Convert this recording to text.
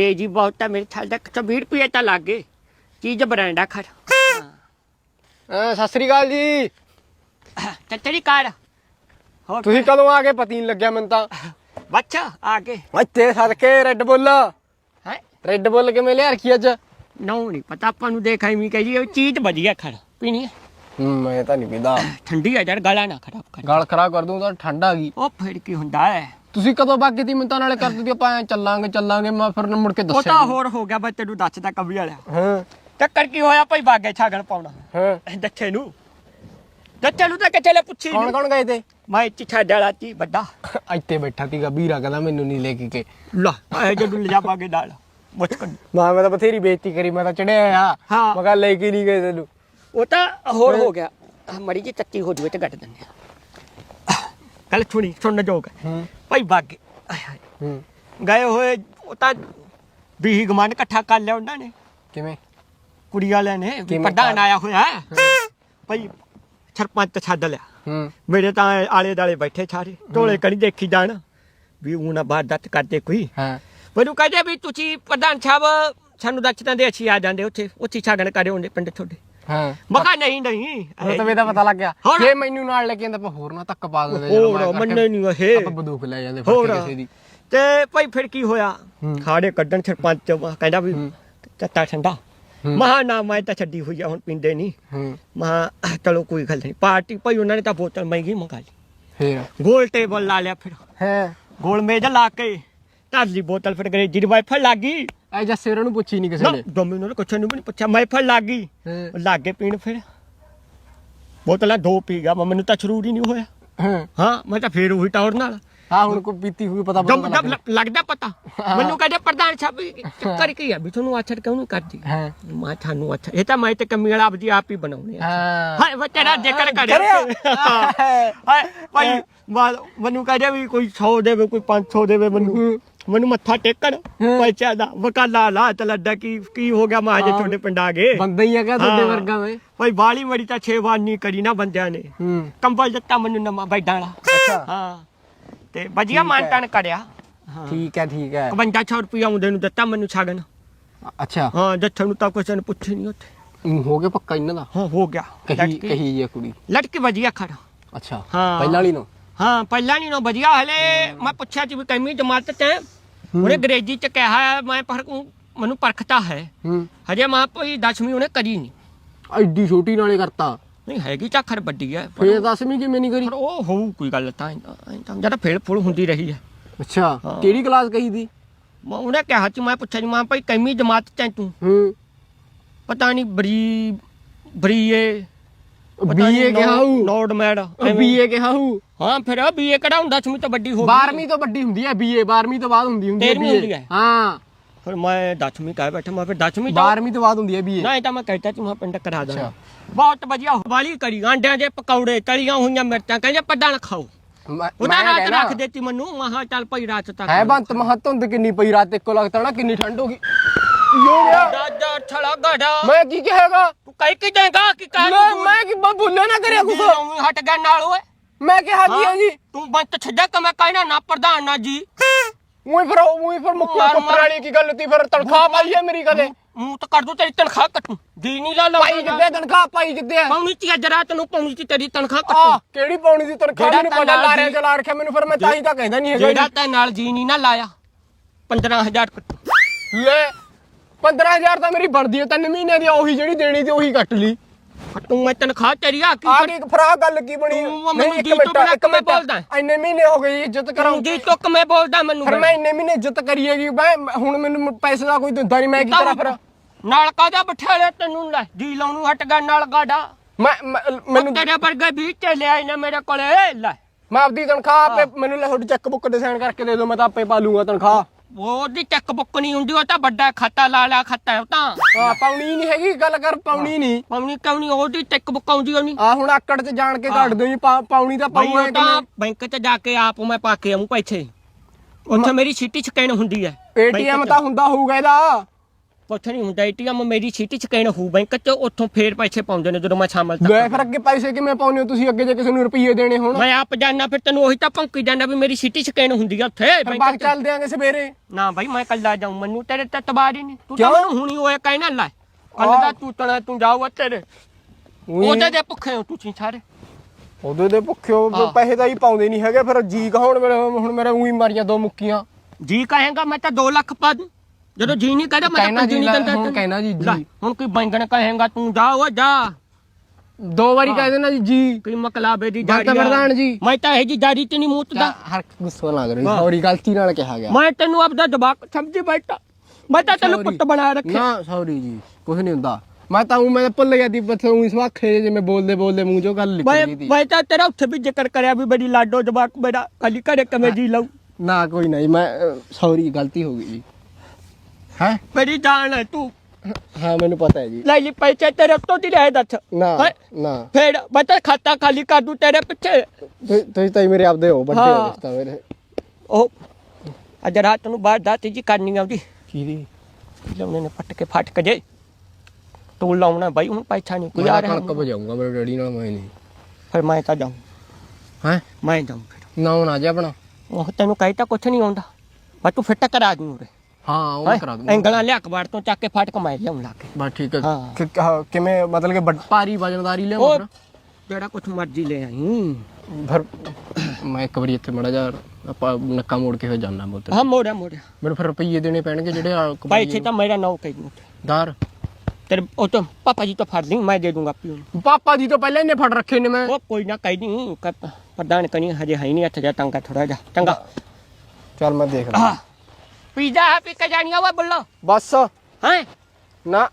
ਤੇਜੀ ਬਹੁਤ ਹੈ ਮੇਰੇ ਖਿਆਲ ਦਾ 120 ਰੁਪਏ ਤਾਂ ਲੱਗ ਚੀਜ਼ ਬਰਾਂਡਾ ਖੜ ਅਹ ਸਤਿ ਸ੍ਰੀ ਅਕਾਲ ਜੀ। ਤੇਰੀ ਕਾਰ ਹੋਰ ਤੁਸੀਂ ਕਦੋਂ ਆ ਗਏ ਪਤੀ ਨਹੀਂ ਲੱਗਿਆ ਮੈਨੂੰ ਤਾਂ? ਬੱਚਾ ਆ ਕੇ ਇੱਥੇ ਸਦਕੇ ਰੈੱਡ ਬੁੱਲ ਹੈ? ਰੈੱਡ ਬੁੱਲ ਕਿਵੇਂ ਲਿਆ ਰੱਖੀ ਅੱਜ? ਨੋ ਨਹੀਂ ਪਤਾ ਆਪਾਂ ਨੂੰ ਦੇਖ ਐਵੇਂ ਕਹੀ ਉਹ ਚੀਜ਼ ਵਧੀਆ ਖੜ ਪੀਣੀ ਹੈ। ਹੂੰ ਮੈਂ ਤਾਂ ਨਹੀਂ ਪੀਂਦਾ। ਠੰਡੀ ਆ ਯਾਰ ਗਲਾ ਨਾ ਖਰਾਬ ਕਰ। ਗਲ ਖਰਾਬ ਕਰ ਦੂੰ ਤਾਂ ਠੰਡ ਆ ਗਈ। ਉਹ ਫਿਰ ਕੀ ਹੁੰਦਾ ਹੈ? ਤੁਸੀਂ ਕਦੋਂ ਬਾਕੀ ਤੀ ਮੈਨੂੰ ਤਾਂ ਨਾਲੇ ਕਰ ਦਿੱਤੀ ਆਪਾਂ ਐਂ ਚੱਲਾਂਗੇ ਚੱਲਾਂਗੇ ਮੈਂ ਫਿਰ ਮੁੜ ਕੇ ਉਹ ਦੱਸਿਆ ਤਾਂ ਹੋਰ ਹੋ ਗਿਆ ਬਈ ਤੈਨੂੰ ਦੱਸਦਾ ਕਵੀ ਵਾਲਾ ਹਾਂ। ਟੱਕਰ ਕੀ ਹੋਇਆ ਭਾਈ ਬਾਗੇ ਛਾਗਣ ਪਾਉਣਾ? ਹਾਂ। ਦੱਥੇ ਨੂੰ। ਦੱਥੇ ਨੂੰ ਤਾਂ ਕਿਤੇ ਲੈ ਪੁੱਛੀ ਕੌਣ। ਕੌਣ ਗਏ ਤੇ? ਮੈਂ ਚਿੱਠਾ ਡਾਲਾ ਤੀ ਵੱਡਾ। ਇੱਥੇ ਬੈਠਾ ਤੀਗਾ ਵੀਰਾ ਕਹਿੰਦਾ ਮੈਨੂੰ ਨਹੀਂ ਲੈ ਕੇ ਲਾ ਇਹ ਜਦੋਂ ਲਿਜਾਵਾਂਗੇ ਨਾਲ ਮੁਸ਼ਕਲ। ਮੈਂ ਮੈਂ ਤਾਂ ਬਥੇਰੀ ਬੇਇੱਜ਼ਤੀ ਕਰੀ ਮੈਂ ਤਾਂ ਚੜਿਆ ਆ। ਹਾਂ। ਮੈਂ ਕਿਹਾ ਲੈ ਕੇ ਨਹੀਂ ਗਏ ਤੈਨੂੰ। ਉਹ ਤਾਂ ਹੋਰ ਹੋ ਗਿਆ। ਮੜੀ ਜੀ ਤੱਤੀ ਹੋ ਜੂਏ ਤੇ ਗੱਡ ਦਿੰਦੇ ਆ। ਕੱਲ ਸੁਣੀ ਸੁਣਨ ਜੋਗ ਹੈ। ਹੂੰ। ਭਾਈ ਬਾਗੇ। ਹੂੰ। ਗਏ ਹੋਏ ਉਹ ਤਾਂ ਵੀਹ ਗਮਨ ਇਕੱਠਾ ਕਰ ਲਿਆ ਉਹਨਾਂ ਨੇ। ਕਿਵੇਂ? ਕੁੜੀ ਵਾਲਿਆਂ ਨੇ ਵੀ ਕਿਵੇਂ ਪ੍ਰਧਾਨ ਕਰ- ਆਇਆ ਹੋਇਆ। ਹੈ। ਭਾਈ ਸਰਪੰਚ ਛੱਡ ਲਿਆ। ਹੂੰ। ਮੇਰੇ ਤਾਂ ਆਲੇ ਦਾਲੇ ਬੈਠੇ ਸਾਰੇ। ਢੋਲੇ ਕਣੀ ਦੇਖੀ ਜਾਣ ਵੀ ਉਹ ਨਾ ਬਾਦਤ ਕਰਦੇ ਕੋਈ। ਹਾਂ। ਮੈਨੂੰ ਕਹਿੰਦੇ ਵੀ ਤੁਸੀਂ ਪ੍ਰਧਾਨ ਸਾਹਿਬ ਸਾਨੂੰ ਦੱਸਤਾਂ ਦੇ ਅਸੀਂ ਆ ਜਾਂਦੇ ਉੱਥੇ। ਉੱਥੇ ਛਾਗਣ ਕਰੇ ਹੁੰਦੇ ਪਿੰਡ ਤੁਹਾਡੇ। ਹਾਂ। ਮੈਂ ਕਿਹਾ ਨਹੀਂ ਨਹੀਂ। ਉਹ ਤਾਂ ਇਹਦਾ ਪਤਾ ਲੱਗ ਗਿਆ। ਜੇ ਮੈਨੂੰ ਨਾਲ ਲੈ ਕੇ ਜਾਂਦਾ ਆਪਾਂ ਹੋਰ ਨਾ ਧੱਕ ਪਾ ਦਿੰਦੇ ਹੋਰ ਮੈਂ ਮੰਨੇ ਨਹੀਂ ਇਹ ਆਪਾਂ ਬੰਦੂਕ ਲੈ ਜਾਂਦੇ ਕੇ ਕਿਸੇ ਦੀ। ਤੇ ਭਾਈ ਫਿਰ ਕੀ ਹੋਇਆ। ਖਾੜੇ ਕੱਢਣ ਸਰਪੰਚ ਕਹਿੰਦਾ ਵੀ। ਚੱਤਾ ਠੰਡਾ। ਮਹਾ ਨਾ ਮੈਂ ਤਾਂ ਛੱਡੀ ਹੋਈ ਆ ਹੁਣ ਪੀਂਦੇ ਨਹੀਂ। ਮਹਾ ਚਲੋ ਕੋਈ ਗੱਲ ਨਹੀਂ। ਪਾਰਟੀ ਭਾਈ ਉਹਨਾਂ ਨੇ ਤਾਂ ਬੋਤਲ ਮਹਿੰਗੀ ਮੰਗਾ ਲਈ। ਫੇਰ? ਗੋਲ ਟੇਬਲ ਲਾ ਲਿਆ ਫਿਰ। ਹੈ। ਗੋਲ ਮੇਜ਼ ਲਾ ਕੇ ਢਾਲੀ ਬੋਤਲ ਫਿਰ ਗਰੇ ਜਿਹੜੀ ਵਾਈਫਾਈ ਲੱਗ ਐ ਜੱਸੇ ਉਹਨਾਂ ਨੂੰ ਪੁੱਛੀ ਨਹੀਂ ਕਿਸੇ ਨਾ ਨੇ। ਡੋਮਿਨੋ ਨੇ ਕੁਛ ਨਹੀਂ ਪੁੱਛਿਆ ਵਾਈਫਾਈ ਲੱਗ ਗਈ। ਹਾਂ। ਲੱਗ ਕੇ ਪੀਣ ਫਿਰ। ਬੋਤਲਾਂ ਦੋ ਪੀ ਗਿਆ ਮੈਨੂੰ ਤਾਂ ਜ਼ਰੂਰ ਹੀ ਨਹੀਂ ਹੋਇਆ। ਹਾਂ। ਹਾਂ ਮੈਂ ਤਾਂ ਫੇਰ ਉਹੀ ਟੌਰ ਨਾਲ। ਹਾਂ ਹੁਣ ਕੋਈ ਪੀਤੀ ਹੋਈ ਪਤਾ ਪਤਾ ਜਦ ਲੱਗ- ਲੱਗਦਾ ਪਤਾ। ਮੈਨੂੰ ਕਹਿੰਦੇ ਪ੍ਰਧਾਨ ਸਾਹਿਬ ਚੱਕਰ ਕੀ ਆ? ਵੀ ਤੁਹਾਨੂੰ ਆਛੜ ਕਿਉਂ ਨਹੀਂ ਕਰਦੀ? ਹਾਂ। ਮੈਂ ਤੁਹਾਨੂੰ ਅੱਛਾ ਇਹ ਤਾਂ ਮੈਂ ਤੇ ਕਮੀ ਵਾਲਾ ਆਪਦੀ ਆਪ ਹੀ ਬਣਾਉਣੇ ਆ। ਹਾਂ। ਹਾਏ ਵਾ ਤੇਰਾ ਜ਼ਿਕਰ ਕਰਿਆ। ਕਰਿਆ। ਹਾਏ ਭਾਈ ਮਾ- ਮੈਨੂੰ ਕਹਿੰਦੇ ਵੀ ਕੋਈ 100 ਦੇਵੇ ਕੋਈ 500 ਦੇਵੇ ਮੈਨੂੰ। ਮੈਨੂੰ ਮੱਥਾ ਟੇਕਣ। ਪੈਸਿਆਂ ਦਾ ਵਕਾਲਾ ਲਾ ਤੇ ਲੱਡਾ ਕੀ ਕੀ ਹੋ ਗਿਆ ਮਾਂ ਜੇ ਤੁਹਾਡੇ ਪਿੰਡ ਆ ਗਏ ਬੰਦਾ ਹੀ ਹੈਗਾ ਤੁਹਾਡੇ। ਵਰਗਾ ਵੇ। ਭਾਈ ਬਾਲੀ ਮੜੀ ਤਾਂ ਛੇ ਵਾਰ ਨਹੀਂ ਕਰੀ ਨਾ ਬੰਦਿਆਂ ਨੇ। ਕੰਬਲ ਦਿੱਤਾ ਮੈਨੂੰ ਨਵਾਂ ਬੈਡਾਂ ਵਾਲਾ। ਅੱਛਾ। ਹਾਂ। ਤੇ ਵਧੀਆ ਮਾਨਤਾਨ ਕਰਿਆ। ਠੀਕ ਹੈ ਠੀਕ ਹੈ। 5500 ਰੁਪਇਆ ਆਉਂਦੇ ਨੂੰ ਦਿੱਤਾ ਮੈਨੂੰ ਛਾਗਣ ਅੱਛਾ। ਹਾਂ ਜੱਥਾ ਨੂੰ ਤਾਂ ਕਿਸੇ ਨੇ ਪੁੱਛੇ ਨਹੀਂ ਉੱਥੇ। ਹੋ ਗਿਆ ਪੱਕਾ ਇਹਨਾਂ ਦਾ? ਹਾਂ ਹੋ ਗਿਆ। ਕਹੀ ਕਹੀ ਜੀ ਕੁੜੀ। ਲੜਕੀ ਵਧੀਆ ਖੜਾ ਅੱਛਾ। ਹਾਂ। ਪਹਿਲਾਂ ਵਾਲੀ ਨੂੰ? ਹਾਂ ਪਹਿਲਾਂ ਨਹੀਂ ਨੋ ਵਧੀਆ। ਹਲੇ ਮੈਂ ਪੁੱਛਿਆ ਸੀ ਵੀ ਕੈਮੀ ਜਮਾਤ ਤੇ ਉਹਨੇ ਅੰਗਰੇਜ਼ੀ ਚ ਕਿਹਾ ਮੈਂ ਪਰ ਮੈਨੂੰ ਪਰਖਤਾ ਹੈ। ਹੂੰ। ਹਜੇ ਮਾਂ ਕੋਈ 10ਵੀਂ ਉਹਨੇ ਕਰੀ ਨਹੀਂ। ਐਡੀ ਛੋਟੀ ਨਾਲੇ ਕਰਤਾ। ਨਹੀਂ ਹੈਗੀ ਤਾਂ ਖਰ ਵੱਡੀ ਹੈ ਪਰ ਫੇਰ ਦਸਵੀਂ ਕਿਵੇਂ ਨਹੀਂ ਕਰੀ? ਪਰ ਉਹ ਹੋਊ ਕੋਈ ਗੱਲ ਤਾਂ ਜਦ ਫੇਲ ਫੁਲ ਹੁੰਦੀ ਰਹੀ ਹੈ। ਅੱਛਾ ਹਾਂ। ਕਿਹੜੀ ਕਲਾਸ ਕਹੀ ਦੀ? ਮੈਂ ਉਹਨੇ ਕਿਹਾ ਸੀ ਮੈਂ ਪੁੱਛਿਆ ਜੀ ਮਾਂ ਭਾਈ ਕੈਮੀ ਜਮਾਤ ਚ ਹੈ ਤੂੰ? ਹੂੰ। ਪਤਾ ਨਹੀਂ ਬਰੀ ਬਰੀਏ ਬੀਏ ਕਿਹਾ ਹੂ? ਨੋਡ ਮੈਡ ਬੀਏ ਕਿਹਾ ਹੂ? ਹਾਂ ਫਿਰ ਬੀਏ ਕਿਹੜਾ ਹੁੰਦਾ? 10ਵੀਂ ਤੋਂ ਵੱਡੀ ਹੋ ਗਈ। 12ਵੀਂ ਤੋਂ ਵੱਡੀ ਹੁੰਦੀ ਹੈ ਬੀਏ 12ਵੀਂ ਤੋਂ ਬਾਅਦ ਹੁੰਦੀ ਹੁੰਦੀ ਹੈ ਤੇਰਵੀਂ ਹੁੰਦੀ BA ਹੈ। ਹਾਂ। ਫਿਰ ਮੈਂ 10ਵੀਂ ਕਹਿ ਬੈਠਾ ਮੈਂ ਫਿਰ 10ਵੀਂ ਜਾ 12ਵੀਂ ਤੋਂ ਬਾਅਦ ਹੁੰਦੀ ਹੈ ਬੀਏ ਨਹੀਂ ਤਾਂ ਮੈਂ ਕਹਿਤਾ ਤੂੰ ਪਿੰਡ ਕਰਾ ਦਾਂ ਅੱਛਾ। ਬਹੁਤ ਵਧੀਆ ਵਾਲੀ ਕਰੀ ਆਂਡਿਆਂ ਦੇ ਪਕੌੜੇ ਤਲੀਆਂ ਹੋਈਆਂ ਮਿਰਚਾਂ ਕਹਿੰਦੇ ਪੱਡਾਂ ਖਾਓ। ਉਹਦਾ ਰਾਤ ਰੱਖ ਦਿੱਤੀ ਮੈਨੂੰ ਮਹਾ ਚੱਲ ਭਾਈ ਰਾਤ ਤੱਕ ਹੈ ਬੰਤ ਮਹਾ ਧੁੰਦ ਕਿੰਨੀ ਪਈ ਰਾਤ ਇੱਕੋ ਲੱਗਦਾ ਨਾ ਕਿੰਨੀ ਠੰਡ ਹੋ ਗਈ। ਯੋ ਗਿਆ ਦਾਦਾ ਛੜਾ ਗਾੜਾ। ਮੈਂ ਕੀ ਕਹੇਗਾ? ਤੂੰ ਕਹਿ ਕੀ ਦੇਗਾ ਕਿ ਲੈ, ਮੈਂ ਕੀ ਬ- ਭੁੱਲੇ ਨਾ ਕਰਿਆ ਕੁਛ। ਹਟ ਗਿਆ ਨਾਲ ਓਏ। ਮੈਂ ਕਿਹਾ ਕੀ ਹੈ? ਜੀ? ਤੂੰ ਬੰਤ ਛੱਡਾ ਕਿ ਮੈਂ ਕਹਿਣਾ ਨਾ ਪ੍ਰਧਾਨ ਨਾ ਜੀ? ਉਹੀ ਫਿਰ ਉਹੀ ਫਿਰ ਯਾਰ, ਪੁੱਤਰ ਵਾਲੀ ਕੀ ਗੱਲ ਤੀ ਫਿਰ ਤਨਖਾਹ ਪਾਈ ਹੈ ਮੇਰੀ ਕਦੇ? ਮੂੰਹ ਤਾਂ ਕਰ ਦੂੰ ਤੇਰੀ ਤਨਖਾਹ ਕੱਟੂ। ਦੀ ਨਹੀਂ ਲਾ ਲਾ ਪਾਈ ਕਿੱਦੇ ਤਨਖਾਹ? ਪਾਈ ਆ? ਪੌਣੀ ਚ ਜਰਾ ਤੈਨੂੰ ਪੌਣੀ ਚ ਤੇਰੀ ਤਨਖਾਹ ਆ ਕੱਟੂ। ਕਿਹੜੀ ਪਾਉਣੀ ਦੀ ਤਨਖਾਹ? ਜਿਹੜਾ ਮੈਨੂੰ ਨਾਲ ਲਾਰਿਆ ਦੀ- ਚਲਾ ਰੱਖਿਆ ਮੈਨੂੰ ਫਿਰ ਮੈਂ ਤਾਂ ਹੀ ਤਾਂ ਕਹਿੰਦਾ ਨਹੀਂ ਹੈਗਾ ਜਿਹੜਾ ਤੈ ਨਾਲ ਜੀ ਨਹੀਂ ਨਾ ਲਾਇਆ। 15000 ਕੱਟੂ। ਜੀ। ਲੈ 15000 ਤਾਂ ਮੇਰੀ ਬਣਦੀ ਹੈ ਤਿੰਨ ਮਹੀਨੇ ਦੀ ਉਹੀ ਜਿਹੜੀ ਦੇਣੀ ਤੇ ਉਹੀ ਕੱਟ ਲਈ। ਤੂੰ ਮੈਂ ਤਨਖਾਹ ਤੇਰੀ ਆ ਕੀ ਆ ਕੀ ਫਰਾ ਗੱਲ ਕੀ ਬਣੀ ਤੂੰ ਮੈਨੂੰ ਇੱਕ ਜੀ ਤੋਂ ਮਿੰਟ, ਬਿਨਾਂ ਇੱਕ ਕਿਵੇਂ ਮਿੰਟ। ਬੋਲਦਾ? ਇੰਨੇ ਮਹੀਨੇ ਹੋ ਗਏ ਇੱਜ਼ਤ ਕਰਾਂ ਜੀ ਟੁੱਕ ਮੈਂ ਬੋਲਦਾ ਮੈਨੂੰ ਫਿਰ ਮੈਂ ਇੰਨੇ ਮਹੀਨੇ ਇੱਜ਼ਤ ਕਰੀਏਗੀ ਮੈਂ ਹੁਣ ਮੈਨੂੰ ਪੈਸੇ ਦਾ ਕੋਈ ਦਿੰਦਾ ਨਹੀਂ ਮੈਂ ਕੀ ਕਰਾਂ ਫਿਰ? ਨਾਲ ਕਾਦਾ ਬਿਠਾਲਿਆ ਤੈਨੂੰ ਲੈ? ਜੀ ਲਾਉਣੂ ਹਟ ਗਿਆ ਨਾਲ ਗਾਡਾ। ਮੈਂ ਮੈਂ- ਮੈਨੂੰ ਤੇਰੇ ਵਰਗੇ ਵੀ ਤੇ ਲਿਆ ਇਹਨੇ ਮੇਰੇ ਕੋਲੇ ਲੈ। ਮੈਂ ਆਪਦੀ ਤਨਖਾਹ ਆਪੇ ਮੈਨੂੰ ਲੈ ਤੁਹਾਡੀ ਚੈੱਕ ਬੁੱਕ ਡਿਜ਼ਾਈਨ ਕਰਕੇ ਦੇ ਦਿਓ ਮੈਂ ਤਾਂ ਆਪੇ ਪਾ ਲੂੰਗਾ ਤਨਖਾਹ। ਉਹਦੀ ਚੈੱਕ ਬੁੱਕ ਨਹੀਂ ਹੁੰਦੀ ਉਹ ਤਾਂ ਵੱਡਾ ਖਾਤਾ ਲਾ ਲਾ ਖਾਤਾ ਹੈ ਉਹ ਤਾਂ। ਆ ਪਾਉਣੀ ਨਹੀਂ ਹੈਗੀ ਗੱਲ ਕਰ ਪਾਉਣੀ ਨਹੀਂ। ਪਾਉਣੀ ਕਿਉਂ ਨਹੀਂ ਉਹਦੀ ਚੈੱਕ ਬੁੱਕ ਆਉਂਦੀ ਉਹ ਨਹੀਂ ਆ ਹੁਣ ਆਕੜ ਚ ਜਾਣ ਕੇ ਕੱਢ ਦਿਓ ਜੀ ਪਾ- ਪਾਉਣੀ ਤਾਂ ਬਈ ਪਾਉਣਾ ਉਹ ਤਾਂ ਬੈਂਕ 'ਚ ਜਾ ਕੇ ਆਪ ਮੈਂ ਪਾ ਕੇ ਆਉਂ ਪੈਸੇ। ਉੱਥੇ ਮੇਰੀ ਸਿੱਟੀ ਸਕੈਨ ਹੁੰਦੀ ਹੈ। ਏਟੀਐਮ ਤਾਂ ਹੁੰਦਾ ਹੋਊਗਾ ਇਹਦਾ। ਕੁਛ ਨਹੀਂ ਹੁੰਦਾ ਏਟੀਐਮ ਮੇਰੀ ਸੀਟੀ ਚ ਕਹਿਣ ਹੂ ਬੈਂਕ ਚ ਉੱਥੋਂ ਫੇਰ ਪੈਸੇ ਪਾਉਂਦੇ ਨੇ ਜਦੋਂ ਮੈਂ ਸ਼ਾਮਲ ਤੱਕ ਫਿਰ ਅੱਗੇ ਪੈਸੇ ਕਿਵੇਂ ਪਾਉਨੇ ਹੋ ਤੁਸੀਂ? ਅੱਗੇ ਜੇ ਕਿਸੇ ਨੂੰ ਰੁਪਈਏ ਦੇਣੇ ਹੋਣ। ਮੈਂ ਆਪ ਜਾਣਾ ਫਿਰ ਤੈਨੂੰ ਉਹੀ ਤਾਂ ਭੌਂਕੀ ਜਾਣਾ ਵੀ ਮੇਰੀ ਚ ਕਹਿਣ ਹੁੰਦੀ ਆ ਉੱਥੇ। ਫਿਰ ਬੈਂਕ ਬਾਗ ਚ। ਚੱਲ ਦਿਆਂਗੇ ਸਵੇਰੇ। ਨਾ ਭਾਈ ਮੈਂ ਕੱਲਾ ਜਾਉਂ ਮੈਨੂੰ ਤੇਰੇ ਤੇ ਤਬਾਰ ਨਹੀਂ। ਤੂੰ ਕਿਉਂ? ਮੈਨੂੰ ਹੁਣੀ ਹੋਏ ਕਹਿਣਾ ਲੈ ਕੱਲ ਆਹ। ਦਾ ਤੂੰ ਤਣਾ ਤੂੰ ਜਾਊਗਾ ਤੇਰੇ। ਉਹਦੇ ਦੇ ਭੁੱਖੇ ਹੋ ਤੁਸੀਂ ਸਾਰੇ। ਉਹਦੇ ਦੇ ਭੁੱਖਿਓ ਹਾਂ। ਪੈਸੇ ਤਾਂ ਹੀ ਪਾਉਂਦੇ ਨਹੀਂ ਹੈਗੇ ਫਿਰ ਜੀ ਕਹਾਉਣ ਮੇਰੇ ਹੁਣ ਮੇਰੇ ਉਹੀ ਮਾਰੀਆਂ ਦੋ ਮੁੱਕੀਆਂ। ਜੀ ਕਹੇਗਾ ਮੈਂ ਤਾਂ 2 ਲੱਖ ਪਾ ਦੂੰ। ਜਦੋਂ ਜੀ ਨਹੀਂ ਕਹਦਾ ਮੈਂ ਕਹਿਣਾ ਤਾਂ ਜੀ ਜੀ ਨਹੀਂ ਦਿੰਦਾ ਹੁਣ। ਕਹਿਣਾ ਜੀ, ਜੀ। ਹੁਣ ਕੋਈ ਬੈਂਗਣ ਕਹੇਗਾ ਤੂੰ ਜਾ ਉਹ ਜਾ ਦੋ ਵਾਰੀ ਕਹਿ ਦੇਣਾ ਜੀ ਜੀ ਕੋਈ ਮਕਲਾਬੇ ਦੀ ਜਾਰੀ ਆ। ਪ੍ਰਧਾਨ ਜੀ। ਮੈਂ ਤਾਂ ਇਹ ਜੀ ਜਾਰੀ ਤੇ ਨਹੀਂ ਮੂਤਦਾ ਹਰ ਗੁੱਸਾ ਲੱਗ ਰਿਹਾ ਹਾਂ। ਸੌਰੀ ਗਲਤੀ ਨਾਲ ਕਿਹਾ ਗਿਆ ਮੈਂ ਤੈਨੂੰ ਆਪਦਾ ਜਵਾਕ ਸਮਝੀ ਬੈਠਾ ਮੈਂ ਤਾਂ ਤੈਨੂੰ। ਪੁੱਤ ਬਣਾ ਰੱਖਿਆ ਨਾ ਸੌਰੀ ਜੀ ਕੁਝ ਨਹੀਂ ਹੁੰਦਾ ਮੈਂ ਤਾਂ ਉਹ ਮੈਂ ਤਾਂ ਭੁੱਲ ਗਿਆ ਦੀ ਬਸ ਉਹੀ ਸਵਾਖੇ ਜਿਵੇਂ ਬੋਲਦੇ ਬੋਲਦੇ ਮੂੰਹ ਚੋਂ ਗੱਲ ਨਿਕਲ ਮੈਂ ਗਈ ਤੀ ਮੈਂ ਤਾਂ ਤੇਰਾ ਉੱਥੇ ਵੀ ਜ਼ਿਕਰ ਕਰਿਆ ਵੀ ਬੜੀ ਲਾਡੋ ਜਵਾਕ ਮੇਰਾ ਕੱਲੀ ਘਰੇ ਕਮੇ ਜੀ ਲਊ ਨਾ ਕੋਈ ਨਹੀਂ ਮੈਂ ਸੌਰੀ ਗਲਤੀ ਹੋ ਗਈ ਜੀ ਹੈ? ਮੇਰੀ ਜਾਨ ਹੈ ਤੂੰ। ਹਾਂ ਮੈਨੂੰ ਪਤਾ ਹੈ ਜੀ। ਲੈ ਲਈ ਪੈਸੇ ਤੇਰੇ ਉੱਤੋਂ ਦੀ ਰਹਿ ਦੱਸ। ਨਾ ਹੈਂ? ਨਾ। ਫੇਰ ਮੈਂ ਤਾਂ ਖਾਤਾ ਖਾਲੀ ਕਰ ਦੂੰ ਤੇਰੇ ਪਿੱਛੇ। ਤੁ- ਤੁਸੀਂ ਤਾਂ ਹੀ ਮੇਰੇ ਆਪਦੇ ਹੋ ਵੱਡੇ ਹੋ ਹਾਂ। ਮੇਰੇ। ਉਹ ਅੱਜ ਰਾਤ ਨੂੰ ਬਾਹਰ ਦਾਤ ਜੀ ਕਰਨੀ ਆਉਂਦੀ ਕੀਦੀ ਲਾਉਣੇ ਨੇ ਫਟ ਕੇ ਫਟ ਕੇ ਜੇ। ਤੂੰ ਲਾਉਣਾ ਬਾਈ ਹੁਣ ਪੈਸਾ ਨਹੀਂ ਕੋਈ ਆ ਮੈਂ ਰਿਹਾ। ਕਣਕ ਵਜਾਉਂਗਾ ਮੇਰੇ ਡੈਡੀ ਨਾਲ ਮੈਂ ਨਹੀਂ। ਫਿਰ ਮੈਂ ਤਾਂ ਜਾਉਂ ਹੈ? ਮੈਂ ਜਾਉਂ ਫਿਰ। ਨਾ ਨਾ ਜਾ ਆਪਣਾ। ਉਹ ਤੈਨੂੰ ਕਹਿ ਤਾਂ ਕੁਛ ਨਹੀਂ ਆਉਂਦਾ। ਮੈਂ ਤੂੰ ਫਿੱਟ ਕਰਾ ਦੂੰ ਉਰੇ। ਹਾਂ ਉਹ ਮੈਂ ਕਰਾ ਦੂੰਗਾ। ਐਂਗਲਾਂ ਲਿਆ ਕਬਾੜ ਤੋਂ ਚੱਕ ਕੇ ਫਟ ਕੇ ਮੈਂ ਲਿਆਉਣ ਲੱਗ ਬਸ ਠੀਕ ਹੈ। ਹਾਂ। ਕਿ- ਹਾਂ, ਕਿਵੇਂ ਮਤਲਬ ਕਿ ਵੱਡ- ਭਾਰੀ ਵਜਨਦਾਰੀ ਲਿਆਵਾਂ ਉਹ ਫਿਰ? ਜਿਹੜਾ ਕੁਛ ਮਰਜ਼ੀ ਲੈ ਆਈ। ਫਿਰ ਮੈਂ ਇੱਕ ਵਾਰੀ ਇੱਥੇ ਮੜਾ ਜਾ ਆਪਾਂ ਨੱਕਾ ਮੋੜ ਕੇ ਹੋ ਜਾਣਾ ਬੋਤਲ ਹਾਂ ਮੋੜਿਆ ਮੋੜਿਆ ਮੈਨੂੰ ਫਿਰ ਰੁਪਈਏ ਦੇਣੇ ਪੈਣਗੇ ਜਿਹੜੇ ਆ ਪੈਸੇ ਤਾਂ ਮੇਰਾ ਨੌ ਕਹਿ ਦੂੰ ਦਾਰ। ਤੇਰੇ ਉਹ ਤਾਂ ਪਾਪਾ ਜੀ ਤੋਂ ਫੜ ਲਈ ਮੈਂ ਦੇ ਦੂੰਗਾ ਪਿਓ ਨੂੰ ਪਾਪਾ ਜੀ ਤੋਂ ਪਹਿਲਾਂ ਇਹਨੇ ਫੜ ਰੱਖੇ ਨੇ ਮੈਂ। ਉਹ ਕੋਈ ਨਾ ਕਹਿ ਨਹੀਂ ਪ੍ਰਧਾਨ ਕਨੀ ਹਜੇ ਹੈ ਨਹੀਂ ਹੱਥ ਜਾ ਟੰਗਾ ਥੋੜਾ ਜਾ ਟੰਗਾ ਚੱਲ ਮੈਂ ਦੇਖ ਲਾਂ। ਆਹ, ਪੀਜ਼ਾ ਹੈ ਪੀ ਕੇ ਜਾਣੀ ਆ ਵਾ ਬੁੱਲੋ ਬਸ ਹੈ ਨਾ